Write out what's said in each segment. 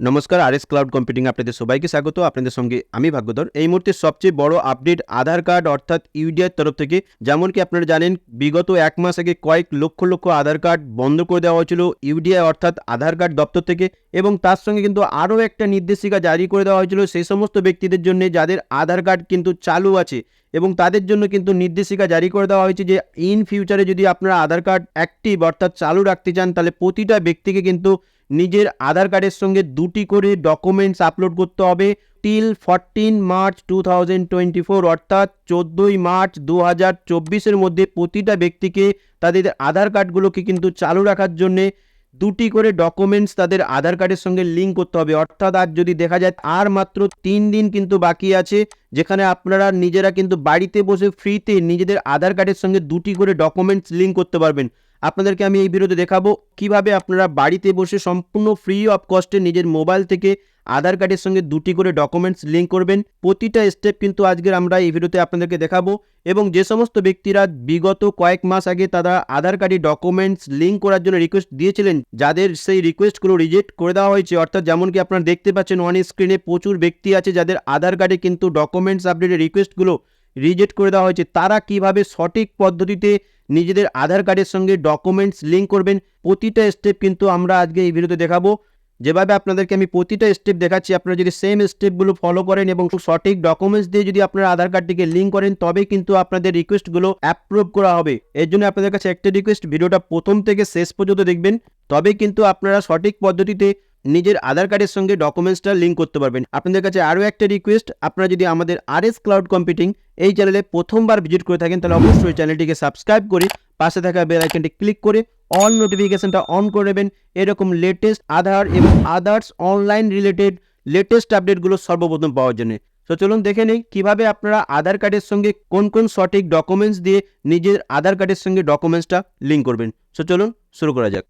নমস্কার আর S cloud computing আপনাদের সবাইকে স্বাগত। আপনাদের সঙ্গে আমি ভাগ্যধর। এই মুহূর্তে সবচেয়ে বড় আপডেট আধার কার্ড অর্থাৎ ইউডিআর তরফ থেকে। যেমন কি আপনারা জানেন, বিগত এক মাস আগে কয়েক লক্ষ লক্ষ আধার কার্ড বন্ধ করে দেওয়া হয়েছিল ইউডিআই অর্থাৎ আধার কার্ড দপ্তর থেকে এবং তার সঙ্গে কিন্তু আরও একটা নির্দেশিকা জারি করে দেওয়া হয়েছিল সেই সমস্ত ব্যক্তিদের জন্য যাদের আধার কার্ড কিন্তু চালু আছে এবং তাদের জন্য কিন্তু নির্দেশিকা জারি করে দেওয়া হয়েছে যে, ইন ফিউচারে যদি আপনারা আধার কার্ড অ্যাক্টিভ অর্থাৎ চালু রাখতে চান, তাহলে প্রতিটা ব্যক্তিকে কিন্তু নিজের আধার কার্ডের সঙ্গে দুটি করে ডকুমেন্টস আপলোড করতে হবে till fourteen March two thousand twenty four অর্থাৎ চোদ্দোই মার্চ দু হাজার চব্বিশের মধ্যে প্রতিটা ব্যক্তিকে তাদের আধার কার্ডগুলোকে কিন্তু চালু রাখার জন্যে দুটি করে ডকুমেন্টস তাদের আধার কার্ডের সঙ্গে লিঙ্ক করতে হবে। অর্থাৎ আর যদি দেখা যায় আর মাত্র তিন দিন কিন্তু বাকি আছে, যেখানে আপনারা নিজেরা কিন্তু বাড়িতে বসে ফ্রিতে নিজেদের আধার কার্ডের সঙ্গে দুটি করে ডকুমেন্টস লিঙ্ক করতে পারবেন। আপনাদেরকে আমি এই ভিডিওতে দেখাবো কীভাবে আপনারা বাড়িতে বসে সম্পূর্ণ ফ্রি অফ কস্টে নিজের মোবাইল থেকে আধার কার্ডের সঙ্গে দুটি করে ডকুমেন্টস লিঙ্ক করবেন। প্রতিটা স্টেপ কিন্তু আজকের আমরা এই ভিডিওতে আপনাদেরকে দেখাবো এবং যে সমস্ত ব্যক্তিরা বিগত কয়েক মাস আগে তারা আধার কার্ডে ডকুমেন্টস লিঙ্ক করার জন্য রিকোয়েস্ট দিয়েছিলেন, যাদের সেই রিকোয়েস্টগুলো রিজেক্ট করে দেওয়া হয়েছে, অর্থাৎ যেমন কি আপনারা দেখতে পাচ্ছেন অন স্ক্রিনে প্রচুর ব্যক্তি আছে যাদের আধার কার্ডে কিন্তু ডকুমেন্টস আপডেটের রিকোয়েস্টগুলো রিজেক্ট করে দেওয়া হয়েছে। তারা কীভাবে সঠিক পদ্ধতিতে নিজেদের আধার কার্ডের সঙ্গে ডকুমেন্টস লিঙ্ক করবেন। প্রতিটা স্টেপ কিন্তু আমরা আজকে এই ভিডিওতে দেখাবো। যেভাবে আপনাদেরকে আমি প্রতিটা স্টেপ দেখাচ্ছি, আপনারা যদি সেম স্টেপগুলো ফলো করেন এবং সঠিক ডকুমেন্টস দিয়ে যদি আপনারা আধার কার্ডটিকে লিঙ্ক করেন তবে কিন্তু আপনাদের রিকোয়েস্টগুলো অ্যাপ্রুভ করা হবে। এর জন্য আপনাদের কাছে একটা রিকোয়েস্ট ভিডিওটা প্রথম থেকে শেষ পর্যন্ত দেখবেন। তবে কিন্তু আপনারা সঠিক পদ্ধতিতে নিজের আধার কার্ডের সঙ্গে ডকুমেন্টসটা লিঙ্ক করতে পারবেন। আপনাদের কাছে আরও একটা রিকোয়েস্ট আপনারা যদি আমাদের আর এস ক্লাউড কম্পিউটিং এই চ্যানেলে প্রথমবার ভিজিট করে থাকেন, তাহলে অবশ্যই চ্যানেলটিকে সাবস্ক্রাইব করে পাশে থাকা বেল আইকনটি ক্লিক করে অল নোটিফিকেশনটা অন করে নেবেন। এরকম লেটেস্ট আধার এবং আদার্স অনলাইন রিলেটেড লেটেস্ট আপডেটগুলো সর্বপ্রথম পাওয়ার জন্য। তো চলুন দেখে নেই, কীভাবে আপনারা আধার কার্ডের সঙ্গে কোন কোন সঠিক ডকুমেন্টস দিয়ে নিজের আধার কার্ডের সঙ্গে ডকুমেন্টসটা লিঙ্ক করবেন। সো চলুন শুরু করা যাক।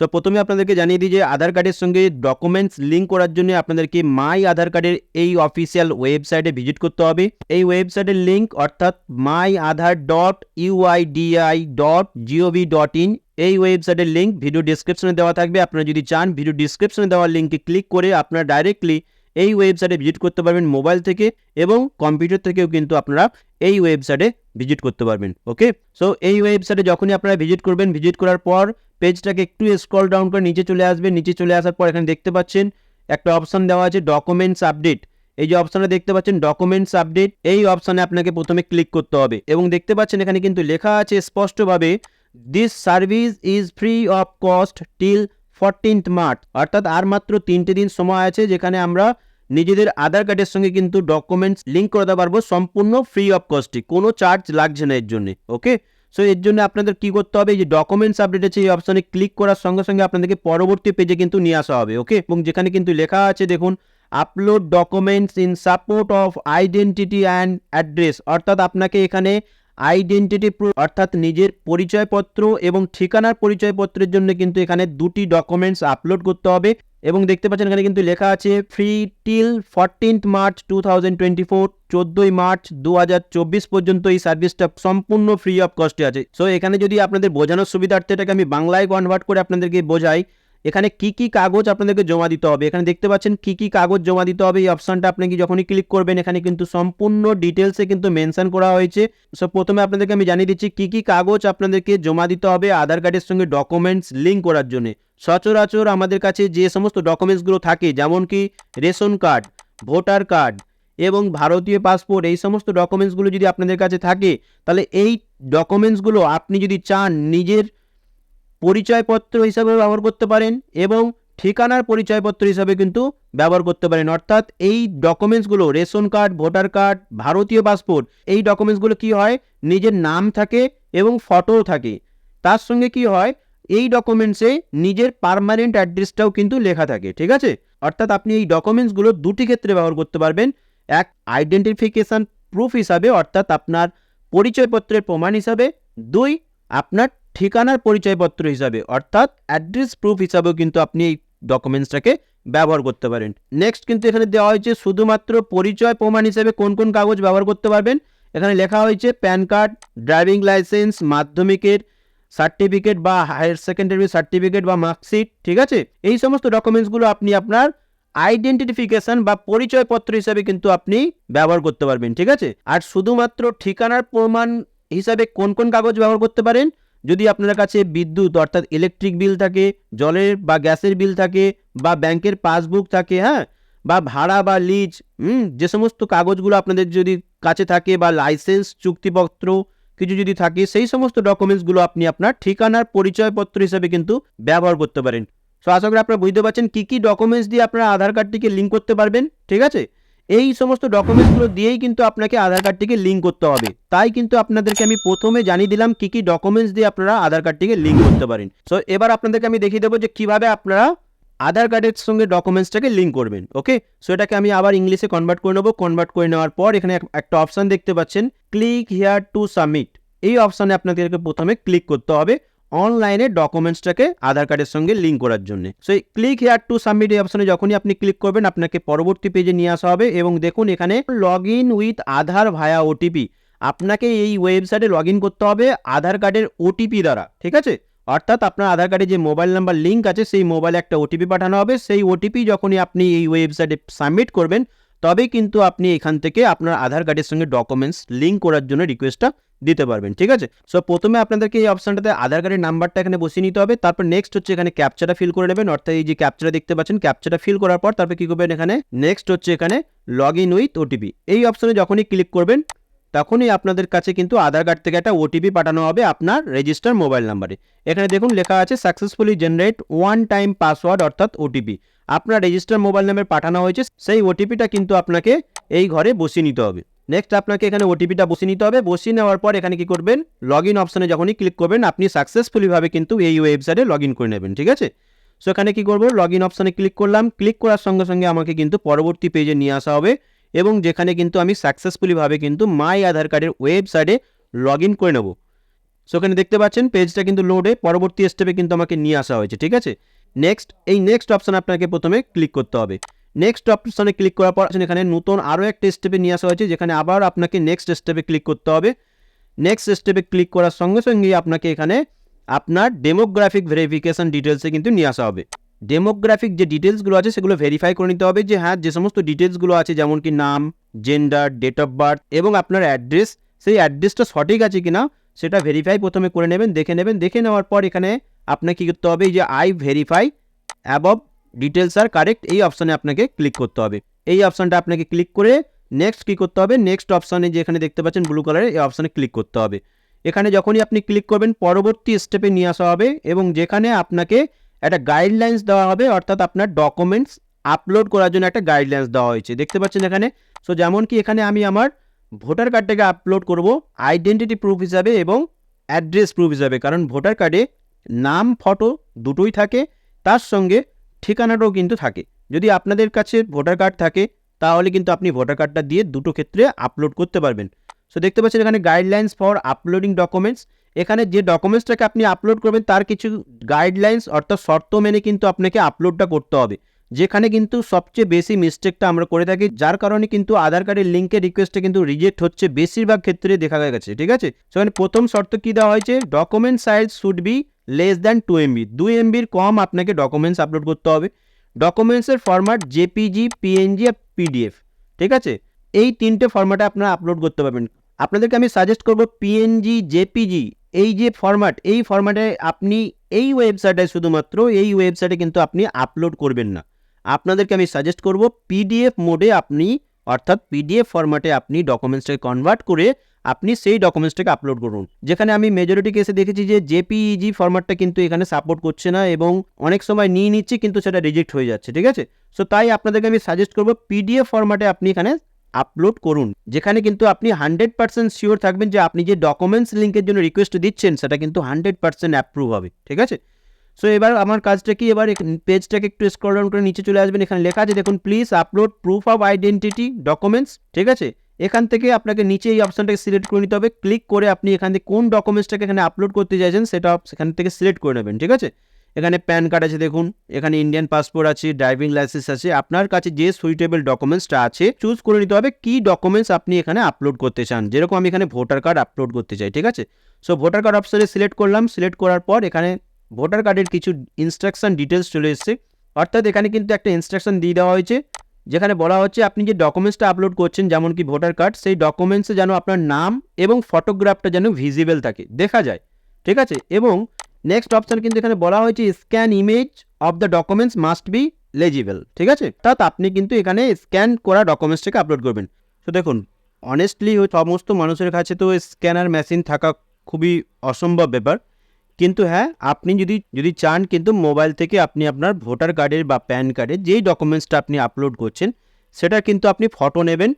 সো প্রথমে আপনাদেরকে জানিয়ে দিই যে আধার কার্ডের সঙ্গে ডকুমেন্টস লিঙ্ক করার জন্য আপনাদেরকে মাই আধার কার্ডের এই অফিসিয়াল ওয়েবসাইটে ভিজিট করতে হবে। এই ওয়েবসাইটের লিঙ্ক অর্থাৎ my Aadhaar dot UIDAI dot gov dot in এই ওয়েবসাইটের লিঙ্ক ভিডিও ডিসক্রিপশনে দেওয়া থাকবে। আপনারা যদি চান ভিডিও ডিসক্রিপশনে দেওয়া লিঙ্কে ক্লিক করে আপনারা ডাইরেক্টলি এই ওয়েবসাইটে ভিজিট করতে পারবেন মোবাইল থেকে এবং কম্পিউটার থেকেও কিন্তু আপনারা এই ওয়েবসাইটে ভিজিট করতে পারবেন ওকে সো এই ওয়েবসাইটে যখনই আপনারা ভিজিট করবেন ভিজিট করার পর পেজটাকে একটু স্ক্রল ডাউন করে নিচে চলে আসবে নিচে চলে আসার পর এখানে দেখতে পাচ্ছেন একটা অপশান দেওয়া আছে ডকুমেন্টস আপডেট এই যে অপশনটা দেখতে পাচ্ছেন ডকুমেন্টস আপডেট এই অপশানে আপনাকে প্রথমে ক্লিক করতে হবে এবং দেখতে পাচ্ছেন এখানে কিন্তু লেখা আছে স্পষ্টভাবে this service is free of cost till fourteenth March অর্থাৎ আর মাত্র তিনটে দিন সময় আছে যেখানে আমরা নিজেদের আধার কার্ডের সঙ্গে কিন্তু ডকুমেন্টস লিঙ্ক করতে পারব সম্পূর্ণ ফ্রি অফ কস্টে কোনো চার্জ লাগছে না এর জন্য ওকে সো এর জন্য আপনাদের কি করতে হবে? যে ডকুমেন্টস আপডেট আছে, এই অপশনে ক্লিক করার সঙ্গে সঙ্গে আপনাদেরকে পরবর্তী পেজে কিন্তু নিয়ে আসা হবে ওকে এবং যেখানে কিন্তু লেখা আছে, দেখুন upload documents in support of identity and address অর্থাৎ আপনাকে এখানে আইডেন্টিটি প্রুফ অর্থাৎ নিজের পরিচয়পত্র এবং ঠিকানার পরিচয়পত্রের জন্য কিন্তু এখানে দুটি ডকুমেন্টস আপলোড করতে হবে। এবং দেখতে পাচ্ছেন এখানে কিন্তু লেখা আছে free till fourteenth March two thousand twenty four চোদ্দোই মার্চ দু হাজার চব্বিশ পর্যন্ত এই সার্ভিসটা সম্পূর্ণ ফ্রি অফ কস্টে আছে। সো এখানে যদি আপনাদের বোঝানোর সুবিধার্থে এটাকে আমি বাংলায় কনভার্ট করে আপনাদেরকে বোঝাই এখানে কি কি কাগজ আপনাদেরকে জমা দিতে হবে? এখানে দেখতে পাচ্ছেন কি কি কাগজ জমা দিতে হবে? এই অপশনটা আপনি কি যখনই ক্লিক করবেন, এখানে কিন্তু সম্পূর্ণ ডিটেলসে কিন্তু মেনশন করা হয়েছে। সো প্রথমে আপনাদেরকে আমি জানিয়ে দিচ্ছি কি কি কাগজ আপনাদেরকে জমা দিতে হবে আধার কার্ডের সঙ্গে ডকুমেন্টস লিঙ্ক করার জন্য। সচরাচর আমাদের কাছে যে সমস্ত ডকুমেন্টসগুলো থাকে, যেমন কি রেশন কার্ড, ভোটার কার্ড এবং ভারতীয় পাসপোর্ট এই সমস্ত ডকুমেন্টসগুলো যদি আপনাদের কাছে থাকে, তাহলে এই ডকুমেন্টসগুলো আপনি যদি চান নিজের পরিচয়পত্র হিসাবে ব্যবহার করতে পারেন এবং ঠিকানার পরিচয়পত্র হিসাবে কিন্তু ব্যবহার করতে পারেন। অর্থাৎ এই ডকুমেন্টসগুলো, রেশন কার্ড, ভোটার কার্ড, ভারতীয় পাসপোর্ট, এই ডকুমেন্টসগুলো কি হয়? নিজের নাম থাকে এবং ফটোও থাকে। তার সঙ্গে কি হয়? এই ডকুমেন্টসে নিজের পারমানেন্ট অ্যাড্রেসটাও কিন্তু লেখা থাকে, ঠিক আছে? অর্থাৎ আপনি এই ডকুমেন্টসগুলো দুটি ক্ষেত্রে ব্যবহার করতে পারবেন। এক আইডেন্টিফিকেশান প্রুফ হিসাবে, অর্থাৎ আপনার পরিচয়পত্রের প্রমাণ হিসাবে। দুই, আপনার ঠিকানার পরিচয়পত্র হিসাবে, অর্থাৎ অ্যাড্রেস প্রুফ হিসাবেও কিন্তু আপনি এই ডকুমেন্টসটাকে ব্যবহার করতে পারেন। নেক্সট কিন্তু এখানে দেওয়া হয়েছে শুধুমাত্র পরিচয় প্রমাণ হিসেবে কোন কোন কাগজ ব্যবহার করতে পারবেন। এখানে লেখা হয়েছে প্যান কার্ড, ড্রাইভিং লাইসেন্স, মাধ্যমিকের সার্টিফিকেট বা হায়ার সেকেন্ডারি সার্টিফিকেট বা মার্কশিট ঠিক আছে? এই সমস্ত ডকুমেন্টসগুলো আপনি আপনার আইডেন্টিফিকেশন বা পরিচয়পত্র হিসাবে কিন্তু আপনি ব্যবহার করতে পারবেন, ঠিক আছে? আর শুধুমাত্র ঠিকানার প্রমাণ হিসাবে কোন কোন কাগজ ব্যবহার করতে পারেন যদি আপনার কাছে বিদ্যুৎ অর্থাৎ ইলেকট্রিক বিল থাকে, জলের বা গ্যাসের বিল থাকে, বা ব্যাংকের পাসবুক থাকে হ্যাঁ বা ভাড়া বা লিজ যে সমস্ত কাগজগুলো আপনাদের যদি কাছে থাকে বা লাইসেন্স চুক্তিপত্র কিছু যদি থাকে, সেই সমস্ত ডকুমেন্টসগুলো আপনি আপনার ঠিকানার পরিচয়পত্র হিসাবে কিন্তু ব্যবহার করতে পারেন। সো আশা করি আপনারা বুঝতে পারছেন কী কী ডকুমেন্টস দিয়ে আপনারা আধার কার্ডটিকে লিঙ্ক করতে পারবেন, ঠিক আছে? এই সমস্ত ডকুমেন্টসগুলো দিয়েই কিন্তু আপনাকে আধার কার্ডটিকে লিঙ্ক করতে হবে। তাই কিন্তু আপনাদেরকে আমি প্রথমে জানিয়ে দিলাম কী কী ডকুমেন্টস দিয়ে আপনারা আধার কার্ডটিকে লিঙ্ক করতে পারেন। সো এবার আপনাদেরকে আমি দেখিয়ে দেবো যে কীভাবে আপনারা আধার কার্ডের সঙ্গে ডকুমেন্টসটাকে লিঙ্ক করবেন ওকে সো এটাকে আমি আবার ইংলিশে কনভার্ট করে নেব। কনভার্ট করে নেওয়ার পর এখানে একটা অপশান দেখতে পাচ্ছেন ক্লিক হিয়ার টু সাবমিট এই অপশানে আপনাদেরকে প্রথমে ক্লিক করতে হবে। অনলাইনে ডকুমেন্টসটাকে আধার কার্ডের সঙ্গে লিঙ্ক করার জন্য। সো এই ক্লিক হেয়ার টু সাবমিট এই অপশনে যখনই আপনি ক্লিক করবেন, আপনাকে পরবর্তী পেজে নিয়ে আসা হবে এবং দেখুন এখানে log in with Aadhaar via OTP আপনাকে এই ওয়েবসাইটে লগ ইন করতে হবে আধার কার্ডের ওটিপি দ্বারা, ঠিক আছে? অর্থাৎ আপনার আধার কার্ডে যে মোবাইল নাম্বার লিঙ্ক আছে, সেই মোবাইলে একটা ওটিপি পাঠানো হবে। সেই ওটিপি যখনই আপনি এই ওয়েবসাইটে সাবমিট করবেন তবেই কিন্তু আপনি এখান থেকে আপনার আধার কার্ডের সঙ্গে ডকুমেন্টস লিঙ্ক করার জন্য রিকোয়েস্টটা দিতে পারবেন, ঠিক আছে? সো প্রথমে আপনাদেরকে এই অপশনটাতে আধার কার্ডের নাম্বারটা এখানে বসিয়ে নিতে হবে, তারপর নেক্সট হচ্ছে এখানে ক্যাপচাটা ফিল করে নেবেন, অর্থাৎ এই যে ক্যাপচাটা দেখতে পাচ্ছেন ক্যাপচাটা ফিল করার পর তারপর কী করবেন এখানে? নেক্সট হচ্ছে এখানে লগ ইন উইথ ওটিপি এই অপশানে যখনই ক্লিক করবেন, তখনই আপনাদের কাছে কিন্তু আধার কার্ড থেকে একটা ওটিপি পাঠানো হবে আপনার রেজিস্টার মোবাইল নাম্বারে এখানে দেখুন লেখা আছে successfully generate one time password অর্থাৎ ওটিপি আপনার রেজিস্টার মোবাইল নাম্বার পাঠানো হয়েছে, সেই ওটিপিটা কিন্তু আপনাকে এই ঘরে বসিয়ে নিতে হবে। নেক্সট আপনাকে এখানে ওটিপিটা বসিয়ে নিতে হবে। বসিয়ে নেওয়ার পর এখানে কি করবেন? লগ ইন অপশানে যখনই ক্লিক করবেন, আপনি সাকসেসফুলিভাবে কিন্তু এই ওয়েবসাইটে লগ ইন করে নেবেন, ঠিক আছে? সো এখানে কি করব? লগ ইন অপশানে ক্লিক করলাম। ক্লিক করার সঙ্গে সঙ্গে আমাকে কিন্তু পরবর্তী পেজে নিয়ে আসা হবে এবং যেখানে কিন্তু আমি সাকসেসফুলিভাবে কিন্তু মাই আধার কার্ডের ওয়েবসাইটে লগ ইন করে নেব। সো এখানে দেখতে পাচ্ছেন পেজটা কিন্তু লোডে পরবর্তী স্টেপে কিন্তু আমাকে নিয়ে আসা হয়েছে, ঠিক আছে? নেক্সট এই নেক্সট অপশন আপনাকে প্রথমে ক্লিক করতে হবে। নেক্সট অপশানে ক্লিক করার পর এখানে নতুন আরও একটা স্টেপে নিয়ে আসা হয়েছে, যেখানে আবার আপনাকে নেক্সট স্টেপে ক্লিক করতে হবে। নেক্সট স্টেপে ক্লিক করার সঙ্গে সঙ্গেই আপনাকে এখানে আপনার ডেমোগ্রাফিক ভেরিফিকেশান ডিটেলসে কিন্তু নিয়ে আসা হবে। ডেমোগ্রাফিক যে ডিটেলসগুলো আছে, সেগুলো ভেরিফাই করে নিতে হবে যে হ্যাঁ যে সমস্ত ডিটেলসগুলো আছে, যেমন কি নাম জেন্ডার ডেট অফ বার্থ এবং আপনার অ্যাড্রেস সেই অ্যাড্রেসটা সঠিক আছে কিনা, সেটা ভেরিফাই প্রথমে করে নেবেন, দেখে নেবেন, দেখে নেওয়ার পর এখানে আপনাকে কী করতে হবে? এই যে I verify above details are correct এই অপশানে আপনাকে ক্লিক করতে হবে। এই অপশানটা আপনাকে ক্লিক করে নেক্সট কী করতে হবে? নেক্সট অপশানে যেখানে দেখতে পাচ্ছেন ব্লু কালারের এই অপশানে ক্লিক করতে হবে। এখানে যখনই আপনি ক্লিক করবেন, পরবর্তী স্টেপে নিয়ে আসা হবে এবং যেখানে আপনাকে একটা গাইডলাইন্স দেওয়া হবে, অর্থাৎ আপনার ডকুমেন্টস আপলোড করার জন্য একটা গাইডলাইন্স দেওয়া হয়েছে। দেখতে পাচ্ছেন এখানে? সো যেমন কি এখানে আমি আমার ভোটার কার্ডটাকে আপলোড করব আইডেন্টিটি প্রুফ হিসাবে এবং অ্যাড্রেস প্রুফ হিসাবে, কারণ ভোটার কার্ডে নাম, ফটো দুটোই থাকে, তার সঙ্গে ঠিকানাটাও কিন্তু থাকে। যদি আপনাদের কাছে ভোটার কার্ড থাকে, তাহলে কিন্তু আপনি ভোটার কার্ডটা দিয়ে দুটো ক্ষেত্রে আপলোড করতে পারবেন। সো দেখতে পাচ্ছেন এখানে গাইডলাইন্স ফর আপলোডিং ডকুমেন্টস এখানে যে ডকুমেন্টসটাকে আপনি আপলোড করবেন, তার কিছু গাইডলাইন্স অর্থাৎ শর্ত মেনে কিন্তু আপনাকে আপলোডটা করতে হবে। যেখানে কিন্তু সবচেয়ে বেশি মিস্টেকটা আমরা করে থাকি, যার কারণে কিন্তু আধার কার্ডের লিঙ্কের রিকোয়েস্টে কিন্তু রিজেক্ট হচ্ছে বেশিরভাগ ক্ষেত্রে দেখা গেছে, ঠিক আছে? সেখানে প্রথম শর্ত কী দেওয়া হয়েছে? Document size should be less than two MB দুই এমবির কম আপনাকে ডকুমেন্টস আপলোড করতে হবে। ডকুমেন্টসের ফরম্যাট জেপিজি পিএনজি আর পিডিএফ ঠিক আছে? এই তিনটে ফরম্যাটে আপনারা আপলোড করতে পারবেন। আপনাদেরকে আমি সাজেস্ট করব পিএনজি জেপিজি এই যে ফরম্যাট এই ফরম্যাটে আপনি এই ওয়েবসাইটে শুধুমাত্র এই ওয়েবসাইটে কিন্তু আপনি আপলোড করবেন না। আপনাদেরকে আমি সাজেস্ট করব পিডিএফ মোডে আপনি, অর্থাৎ পিডিএফ ফরম্যাটে আপনি ডকুমেন্টসটাকে কনভার্ট করে আপনি সেই ডকুমেন্টসটাকে আপলোড করুন। যেখানে আমি মেজরিটি কেসে দেখেছি যে জেপিইজি ফরম্যাটটা কিন্তু এখানে সাপোর্ট করছে না এবং অনেক সময় নিয়ে নিচ্ছে কিন্তু সেটা রিজেক্ট হয়ে যাচ্ছে, ঠিক আছে? সো তাই আপনাদেরকে আমি সাজেস্ট করব পিডিএফ ফরম্যাটে আপনি এখানে আপলোড করুন। যেখানে কিন্তু আপনি হান্ড্রেড পার্সেন্ট শিওর থাকবেন যে আপনি যে ডকুমেন্টস লিঙ্কের জন্য রিকোয়েস্ট দিচ্ছেন, সেটা কিন্তু হান্ড্রেড পার্সেন্ট অ্যাপ্রুভ হবে, ঠিক আছে? সো এবার আমার কাজটা কি? এবার পেজটাকে একটু স্ক্রল ডাউন করে নিচে চলে আসবেন। এখানে লেখা আছে, দেখুন please upload proof of identity documents ঠিক আছে? এখান থেকে আপনাকে নিচে এই অপশানটাকে সিলেক্ট করে নিতে হবে। ক্লিক করে আপনি এখান থেকে কোন ডকুমেন্টসটাকে এখানে আপলোড করতে চাইছেন সেটা সেখান থেকে সিলেক্ট করে নেবেন, ঠিক আছে? এখানে প্যান কার্ড আছে দেখুন, এখানে ইন্ডিয়ান পাসপোর্ট আছে ড্রাইভিং লাইসেন্স আছে। আপনার কাছে যে সুইটেবল ডকুমেন্টসটা আছে চুজ করে নিতে হবে কি ডকুমেন্টস আপনি এখানে আপলোড করতে চান। যেরকম আমি এখানে ভোটার কার্ড আপলোড করতে চাই, ঠিক আছে? সো ভোটার কার্ড অপশানে সিলেক্ট করলাম সিলেক্ট করার পর এখানে ভোটার কার্ডের কিছু ইনস্ট্রাকশন ডিটেলস চলে এসেছে। অর্থাৎ এখানে কিন্তু একটা ইনস্ট্রাকশন দিয়ে দেওয়া হয়েছে। যেখানে বলা হচ্ছে আপনি যে ডকুমেন্টসটা আপলোড করছেন, যেমন কি ভোটার কার্ড সেই ডকুমেন্টসে যেন আপনার নাম এবং ফটোগ্রাফটা যেন ভিজিবল থাকে। দেখা যায়, ঠিক আছে? এবং নেক্সট অপশান কিন্তু এখানে বলা হয়েছে scan image of the documents must be legible ঠিক আছে? অর্থাৎ আপনি কিন্তু এখানে স্ক্যান করা ডকুমেন্টসটাকে আপলোড করবেন। তো দেখুন অনেস্টলি সমস্ত মানুষের কাছে তো স্ক্যানার মেশিন থাকা খুবই অসম্ভব ব্যাপার। কিন্তু হ্যাঁ আপনি যদি যদি চান কিন্তু মোবাইল থেকে আপনি আপনার ভোটার কার্ডের বা প্যান কার্ডের যেই ডকুমেন্টসটা আপনি আপলোড করছেন, সেটা কিন্তু আপনি ফটো নেবেন।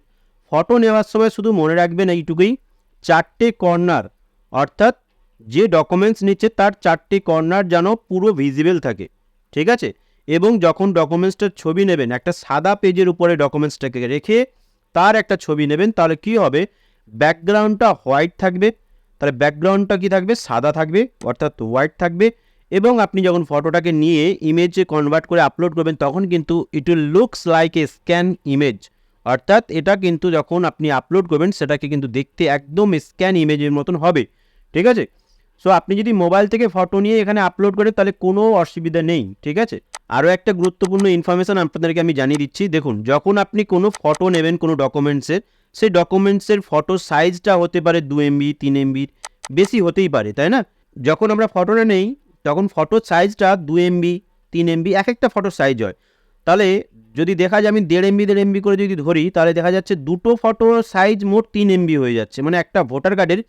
ফটো নেওয়ার সময় শুধু মনে রাখবেন এইটুকুই, চারটে কর্নার, অর্থাৎ যে ডকুমেন্টস নিচ্ছে তার চারটে কর্নার যেন পুরো ভিজিবল থাকে, ঠিক আছে? এবং যখন ডকুমেন্টসটার ছবি নেবেন, একটা সাদা পেজের উপরে ডকুমেন্টসটাকে রেখে তার একটা ছবি নেবেন, তাহলে কি হবে? ব্যাকগ্রাউন্ডটা হোয়াইট থাকবে তাহলে ব্যাকগ্রাউন্ডটা কি থাকবে? সাদা থাকবে, অর্থাৎ হোয়াইট থাকবে এবং আপনি যখন ফটোটাকে নিয়ে ইমেজে কনভার্ট করে আপলোড করবেন, তখন কিন্তু it will looks like a scan image অর্থাৎ এটা কিন্তু যখন আপনি আপলোড করবেন, সেটাকে কিন্তু দেখতে একদম স্ক্যান ইমেজের মতন হবে। ঠিক আছে? সো আপনি যদি মোবাইল থেকে ফটো নিয়ে এখানে আপলোড করেন, তাহলে কোনো অসুবিধা নেই। ঠিক আছে? আরও একটা গুরুত্বপূর্ণ ইনফরমেশান আপনাদেরকে আমি জানিয়ে দিচ্ছি। দেখুন, যখন আপনি কোনো ফটো নেবেন কোনো ডকুমেন্টসের সেই ডকুমেন্টসের ফটো সাইজটা হতে পারে দু এমবি তিন এমবির বেশি হতেই পারে, তাই না? যখন আমরা ফটোটা নেই, তখন ফটোর সাইজটা দু এমবি তিন এমবি এক একটা ফটো সাইজ হয়। তাহলে যদি দেখা যায় আমি দেড় এমবি দেড় এমবি করে যদি ধরি, তাহলে দেখা যাচ্ছে দুটো ফটো সাইজ মোট তিন এমবি হয়ে যাচ্ছে। মানে একটা ভোটার কার্ডের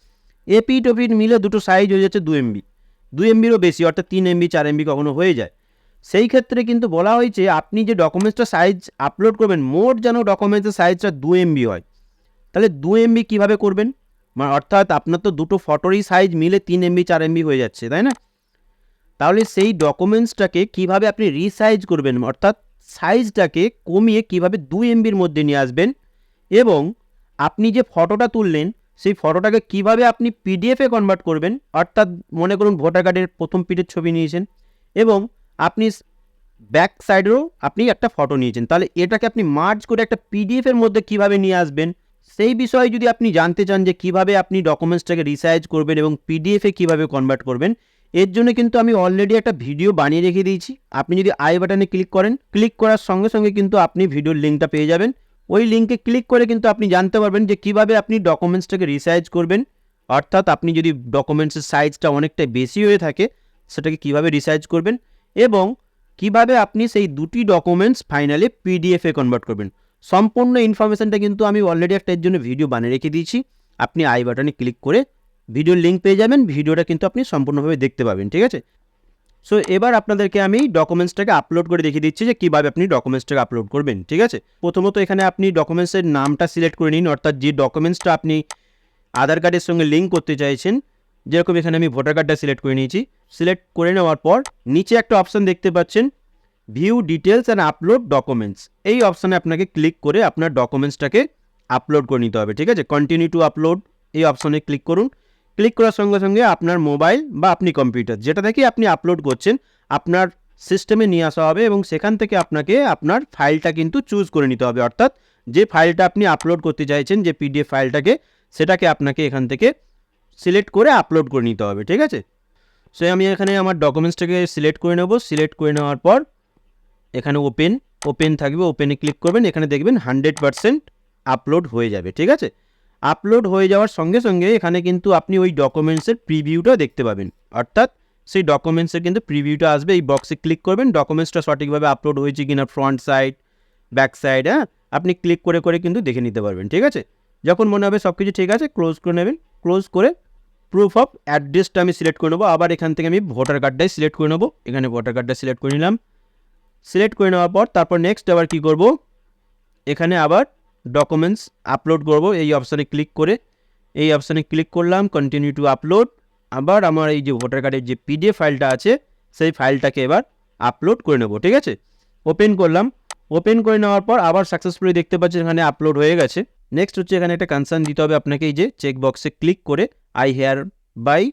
এপি ওপিট মিলে দুটো সাইজ হয়ে যাচ্ছে দু এমবি দু এমবিরও বেশি, অর্থাৎ তিন এমবি চার এমবি কখনো হয়ে যায়। সেই ক্ষেত্রে কিন্তু বলা হয়েছে, আপনি যে ডকুমেন্টসটা সাইজ আপলোড করবেন, মোট যেন ডকুমেন্টসের সাইজটা দু এমবি হয়। তাহলে দু এমবি কীভাবে করবেন? মানে অর্থাৎ আপনার তো দুটো ফটোরই সাইজ মিলে তিন এমবি চার এমবি হয়ে যাচ্ছে, তাই না? তাহলে সেই ডকুমেন্টসটাকে কীভাবে আপনি রিসাইজ করবেন? অর্থাৎ সাইজটাকে কমিয়ে কীভাবে দু এমবির মধ্যে নিয়ে আসবেন? এবং আপনি যে ফটোটা তুললেন, সেই ফটোটাকে কীভাবে আপনি পিডিএফে কনভার্ট করবেন? অর্থাৎ মনে করুন ভোটার কার্ডের প্রথম পিঠের ছবি নিয়েছেন এবং আপনি ব্যাক সাইডেরও আপনি একটা ফটো নিয়েছেন। তাহলে এটাকে আপনি মার্জ করে একটা পিডিএফের মধ্যে কীভাবে নিয়ে আসবেন? সেই বিষয়ে যদি আপনি জানতে চান যে কীভাবে আপনি ডকুমেন্টসটাকে রিসাইজ করবেন এবং পিডিএফে কীভাবে কনভার্ট করবেন, এর জন্য কিন্তু আমি অলরেডি একটা ভিডিও বানিয়ে রেখে দিয়েছি। আপনি যদি আই বাটনে ক্লিক করেন ক্লিক করার সঙ্গে সঙ্গে কিন্তু আপনি ভিডিওর লিঙ্কটা পেয়ে যাবেন। ওই লিঙ্কে ক্লিক করে কিন্তু আপনি জানতে পারবেন যে কীভাবে আপনি ডকুমেন্টসটাকে রিসাইজ করবেন। অর্থাৎ আপনি যদি ডকুমেন্টসের সাইজটা অনেকটা বেশি হয়ে থাকে, সেটাকে কীভাবে রিসাইজ করবেন এবং কীভাবে আপনি সেই দুটি ডকুমেন্টস ফাইনালি পিডিএফে কনভার্ট করবেন। সম্পূর্ণ ইনফরমেশনটা কিন্তু আমি অলরেডি একটা এর জন্য ভিডিও বানিয়ে রেখে দিয়েছি। আপনি আই বাটনে ক্লিক করে ভিডিওর লিঙ্ক পেয়ে যাবেন। ভিডিওটা কিন্তু আপনি সম্পূর্ণভাবে দেখতে পাবেন, ঠিক আছে? সো এবার আপনাদেরকে আমি ডকুমেন্টসটাকে আপলোড করে দেখিয়ে দিচ্ছি যে কীভাবে আপনি ডকুমেন্টসটাকে আপলোড করবেন, ঠিক আছে? প্রথমত এখানে আপনি ডকুমেন্টসের নামটা সিলেক্ট করে নিন। অর্থাৎ যে ডকুমেন্টসটা আপনি আধার কার্ডের সঙ্গে লিঙ্ক করতে চাইছেন, যেরকম এখানে আমি ভোটার কার্ডটা সিলেক্ট করে নিয়েছি। সিলেক্ট করে নেওয়ার পর নিচে একটা অপশান দেখতে পাচ্ছেন view details and upload documents এই অপশানে আপনাকে ক্লিক করে আপনার ডকুমেন্টসটাকে আপলোড করে নিতে হবে, ঠিক আছে? কন্টিনিউ টু আপলোড এই অপশানে ক্লিক করুন। ক্লিক করার সঙ্গে সঙ্গে আপনার মোবাইল বা আপনি কম্পিউটার যেটা থেকে আপনি আপলোড করছেন, আপনার সিস্টেমে নিয়ে আসা হবে এবং সেখান থেকে আপনাকে আপনার ফাইলটা কিন্তু চুজ করে নিতে হবে। অর্থাৎ যে ফাইলটা আপনি আপলোড করতে চাইছেন, যে পিডিএফ ফাইলটাকে সেটাকে আপনাকে এখান থেকে সিলেক্ট করে আপলোড করে নিতে হবে, ঠিক আছে? সো আমি এখানে আমার ডকুমেন্টসটাকে সিলেক্ট করে নেব। সিলেক্ট করে নেওয়ার পর এখানে ওপেন ওপেন থাকবে ওপেনে ক্লিক করবেন, এখানে দেখবেন হান্ড্রেড পারসেন্ট আপলোড হয়ে যাবে, ঠিক আছে? আপলোড হয়ে যাওয়ার সঙ্গে সঙ্গে এখানে কিন্তু আপনি ওই ডকুমেন্টসের প্রিভিউটা দেখতে পাবেন। অর্থাৎ সেই ডকুমেন্টসের কিন্তু প্রিভিউটা আসবে, এই বক্সে ক্লিক করবেন ডকুমেন্টসটা সঠিকভাবে আপলোড হয়েছে কিনা ফ্রন্ট সাইড ব্যাক সাইড হ্যাঁ? আপনি ক্লিক করে করে কিন্তু দেখে নিতে পারবেন, ঠিক আছে? যখন মনে হবে সব কিছু ঠিক আছে ক্লোজ করে নেবেন ক্লোজ করে প্রুফ অফ অ্যাড্রেসটা আমি সিলেক্ট করে নেব, আবার এখান থেকে আমি ভোটার কার্ডটাই সিলেক্ট করে নেব, এখানে ভোটার কার্ডটা সিলেক্ট করে নিলাম। সিলেক্ট করে নেওয়ার পর তারপর নেক্সট আবার কি করব? এখানে আবার ডকুমেন্টস আপলোড করব। এই অপশানে ক্লিক করে, এই অপশানে ক্লিক করলাম কন্টিনিউ টু আপলোড আবার আমার এই যে ভোটার কার্ডের যে পিডিএফ ফাইলটা আছে, সেই ফাইলটাকে এবার আপলোড করে নেব, ঠিক আছে? ওপেন করলাম। ওপেন করে নেওয়ার পর আবার সাকসেসফুলি দেখতে পাচ্ছেন এখানে আপলোড হয়ে গেছে। নেক্সট হচ্ছে এখানে একটা কনসার্ন দিতে হবে আপনাকে, এই যে চেক বক্সে ক্লিক করে I hereby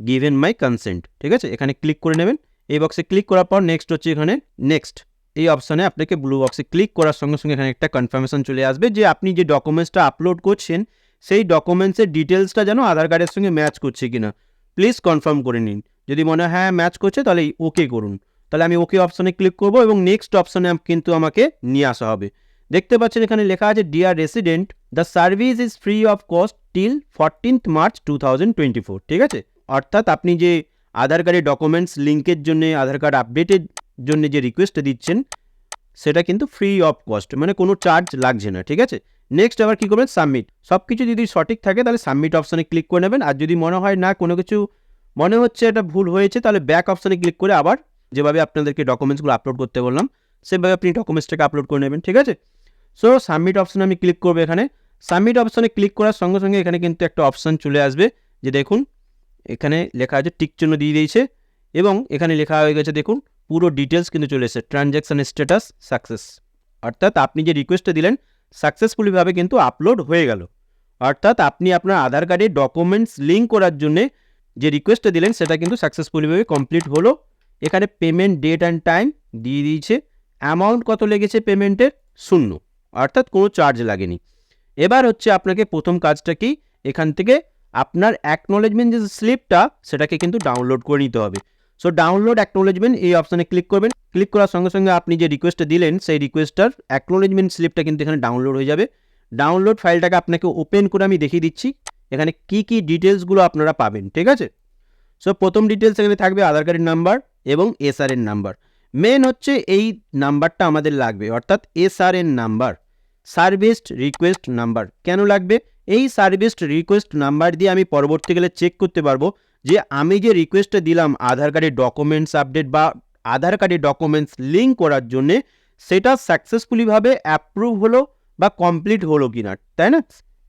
given my consent ঠিক আছে? এখানে ক্লিক করে নেবেন। এই বক্সে ক্লিক করার পর নেক্সট হচ্ছে এখানে নেক্সট এই অপশানে আপনাকে ব্লু বক্সে ক্লিক করার সঙ্গে সঙ্গে এখানে একটা কনফার্মেশন চলে আসবে যে আপনি যে ডকুমেন্টসটা আপলোড করছেন, সেই ডকুমেন্টসের ডিটেলসটা যেন আধার কার্ডের সঙ্গে ম্যাচ করছে কিনা। প্লিজ কনফার্ম করে নিন। যদি মনে হয় হ্যাঁ ম্যাচ করছে, তাহলে ওকে করুন। তাহলে আমি ওকে অপশানে ক্লিক করব এবং নেক্সট অপশানে কিন্তু আমাকে নিয়ে আসা হবে। দেখতে পাচ্ছেন এখানে লেখা আছে dear resident the service is free of cost till fourteenth March two ঠিক আছে? অর্থাৎ আপনি যে আধার কার্ডের ডকুমেন্টস লিঙ্কের জন্য আধার কার্ড আপডেটের জন্য যে রিকোয়েস্টটা দিচ্ছেন, সেটা কিন্তু ফ্রি অফ কস্ট মানে কোনো চার্জ লাগছে না, ঠিক আছে? নেক্সট আবার কী করবেন? সাবমিট সব কিছু যদি সঠিক থাকে, তাহলে সাবমিট অপশানে ক্লিক করে নেবেন। আর যদি মনে হয় না, কোনো কিছু মনে হচ্ছে এটা ভুল হয়েছে, তাহলে ব্যাক অপশানে ক্লিক করে আবার যেভাবে আপনাদেরকে ডকুমেন্টসগুলো আপলোড করতে বললাম, সেভাবে আপনি ডকুমেন্টসটাকে আপলোড করে নেবেন, ঠিক আছে? সো সাবমিট অপশানে আমি ক্লিক করব এখানে। সাবমিট অপশানে ক্লিক করার সঙ্গে সঙ্গে এখানে কিন্তু একটা অপশান চলে আসবে, যে দেখুন এখানে লেখা আছে টিক চিহ্ন দিয়ে দিয়েছে এবং এখানে লেখা হয়ে গেছে, দেখুন, পুরো ডিটেলস কিন্তু চলে এসেছে ট্রানজ্যাকশান স্ট্যাটাস সাকসেস অর্থাৎ আপনি যে রিকোয়েস্টটা দিলেন সাকসেসফুলিভাবে কিন্তু আপলোড হয়ে গেল। অর্থাৎ আপনি আপনার আধার কার্ডে ডকুমেন্টস লিঙ্ক করার জন্যে যে রিকোয়েস্টটা দিলেন, সেটা কিন্তু সাকসেসফুলিভাবে কমপ্লিট হলো। এখানে পেমেন্ট ডেট অ্যান্ড টাইম দিয়ে দিয়েছে। অ্যামাউন্ট কত লেগেছে পেমেন্টের শূন্য। অর্থাৎ কোনো চার্জ লাগেনি। এবার হচ্ছে আপনাকে প্রথম কাজটা কি? এখান থেকে আপনার অ্যাকনোলেজমেন্ট যে স্লিপটা সেটাকে কিন্তু ডাউনলোড করে নিতে হবে। সো ডাউনলোড অ্যাকনোলেজমেন্ট এই অপশানে ক্লিক করবেন। ক্লিক করার সঙ্গে সঙ্গে আপনি যে রিকোয়েস্টটা দিলেন, সেই রিকোয়েস্টটার অ্যাকনোলেজমেন্ট স্লিপটা কিন্তু এখানে ডাউনলোড হয়ে যাবে। ডাউনলোড ফাইলটাকে আপনাকে ওপেন করে আমি দেখিয়ে দিচ্ছি। এখানে কি কি ডিটেলসগুলো আপনারা পাবেন, ঠিক আছে? সো প্রথম ডিটেলস এখানে থাকবে আধার কার্ডের নাম্বার এবং এসআর এর নাম্বার। মেন হচ্ছে এই নাম্বারটা আমাদের লাগবে, অর্থাৎ এসআর এর নাম্বার সার্ভিসড রিকোয়েস্ট নাম্বার। কেন লাগবে? এই সার্ভিসড রিকোয়েস্ট নাম্বার দিয়ে আমি পরবর্তীকালে চেক করতে পারব যে আমি যে রিকোয়েস্টটা দিলাম আধার কার্ডের ডকুমেন্টস আপডেট বা আধার কার্ডের ডকুমেন্টস লিঙ্ক করার জন্যে, সেটা সাকসেসফুলিভাবে অ্যাপ্রুভ হলো বা কমপ্লিট হলো কি না তাই না?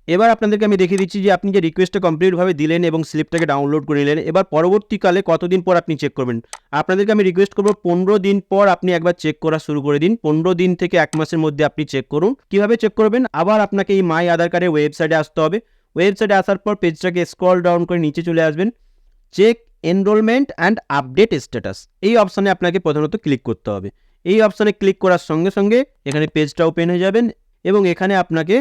এবার আপনাদেরকে আমি দেখিয়ে দিচ্ছি যে আপনি যে রিকোয়েস্টটা কমপ্লিটভাবে দিলেন এবং স্লিপটাকে ডাউনলোড করে নিলেন, এবার পরবর্তীকালে কতদিন পর আপনি চেক করবেন? আপনাদেরকে আমি রিকোয়েস্ট করব পনেরো দিন পর আপনি একবার চেক করা শুরু করে দিন। পনেরো দিন থেকে এক মাসের মধ্যে আপনি চেক করুন। কীভাবে চেক করবেন? আবার আপনাকে এই মাই আধার কার্ডের ওয়েবসাইটে আসতে হবে। ওয়েবসাইটে আসার পর পেজটাকে স্ক্রল ডাউন করে নিচে চলে আসবেন। Check enrolment and update status এই অপশানে আপনাকে প্রধানত ক্লিক করতে হবে। এই অপশানে ক্লিক করার সঙ্গে সঙ্গে এখানে পেজটা ওপেন হয়ে যাবেন এবং এখানে আপনাকে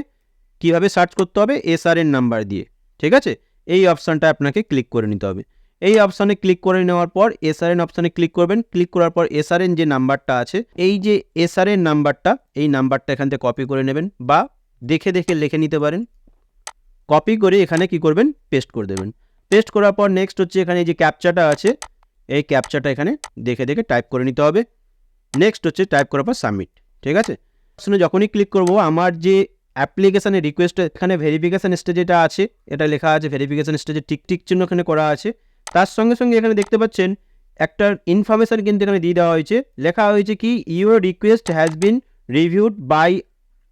কীভাবে সার্চ করতে হবে? এসআর এর নাম্বার দিয়ে, ঠিক আছে? এই অপশানটা আপনাকে ক্লিক করে নিতে হবে। এই অপশানে ক্লিক করে নেওয়ার পর এসআর এন অপশানে ক্লিক করবেন। ক্লিক করার পর এসআর এন যে নাম্বারটা আছে, এই যে এসআর এর নাম্বারটা এই নাম্বারটা এখান থেকে কপি করে নেবেন বা দেখে দেখে লিখে নিতে পারেন। কপি করে এখানে কি করবেন? পেস্ট করে দেবেন। পেস্ট করার পর নেক্সট হচ্ছে এখানে যে ক্যাপচাটা আছে, এই ক্যাপচাটা এখানে দেখে দেখে টাইপ করে নিতে হবে। নেক্সট হচ্ছে টাইপ করার পর সাবমিট ঠিক আছে? শুনে যখনই ক্লিক করব, আমার যে অ্যাপ্লিকেশানের রিকোয়েস্ট এখানে ভেরিফিকেশান স্টেজেটা আছে, এটা লেখা আছে ভেরিফিকেশান স্টেজে টিক টিক চিহ্ন এখানে করা আছে। তার সঙ্গে সঙ্গে এখানে দেখতে পাচ্ছেন, একটা ইনফরমেশান কিন্তু এখানে দিয়ে দেওয়া হয়েছে। লেখা হয়েছে কি your request has been reviewed by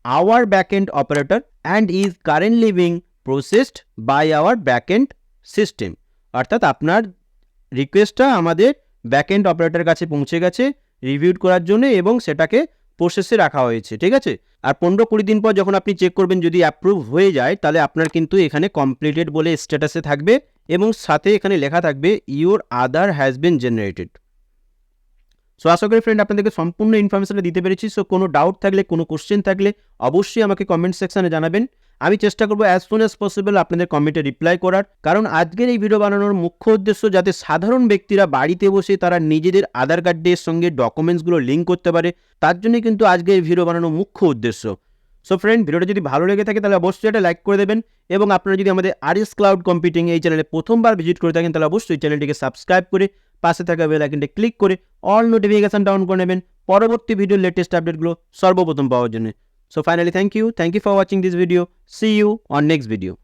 our backend operator and is currently being processed by our backend system অর্থাৎ আপনার রিকোয়েস্টটা আমাদের ব্যাকএন্ড অপারেটরের কাছে পৌঁছে গেছে রিভিউড করার জন্য এবং সেটাকে প্রসেসে রাখা হয়েছে, ঠিক আছে? আর পনেরো কুড়ি দিন পর যখন আপনি চেক করবেন যদি অ্যাপ্রুভ হয়ে যায়, তাহলে আপনার কিন্তু এখানে কমপ্লিটেড বলে স্ট্যাটাসে থাকবে এবং সাথে এখানে লেখা থাকবে your Aadhaar has been generated so আশা করি ফ্রেন্ড আপনাদেরকে সম্পূর্ণ ইনফরমেশনটা দিতে পেরেছি। সো কোনো ডাউট থাকলে, কোনো কোশ্চেন থাকলে অবশ্যই আমাকে কমেন্ট সেকশানে জানাবেন। আমি চেষ্টা করব অ্যাজ সুন অ্যাজ পসিবল আপনাদের কমেন্টে রিপ্লাই করার। কারণ আজকের এই ভিডিও বানানোর মুখ্য উদ্দেশ্য যাতে সাধারণ ব্যক্তিরা বাড়িতে বসে তারা নিজেদের আধার কার্ডের সঙ্গে ডকুমেন্টসগুলো লিঙ্ক করতে পারে, তার জন্যই কিন্তু আজকে এই ভিডিও বানানোর মুখ্য উদ্দেশ্য। সো ফ্রেন্ড ভিডিওটা যদি ভালো লেগে থাকে তাহলে অবশ্যই এটা লাইক করে দেবেন এবং আপনারা যদি আমাদের আর এস ক্লাউড কম্পিউটিং এই চ্যানেলে প্রথমবার ভিজিট করে থাকেন তাহলে অবশ্যই চ্যানেলটিকে সাবস্ক্রাইব করে পাশে থাকা বেল আইকনটি ক্লিক করে অল নোটিফিকেশন ডাউন করে নেবেন। পরবর্তী ভিডিওর লেটেস্ট আপডেটগুলো সর্বপ্রথম পাওয়ার জন্য। So finally, thank you. Thank you for watching this video. See you on next video.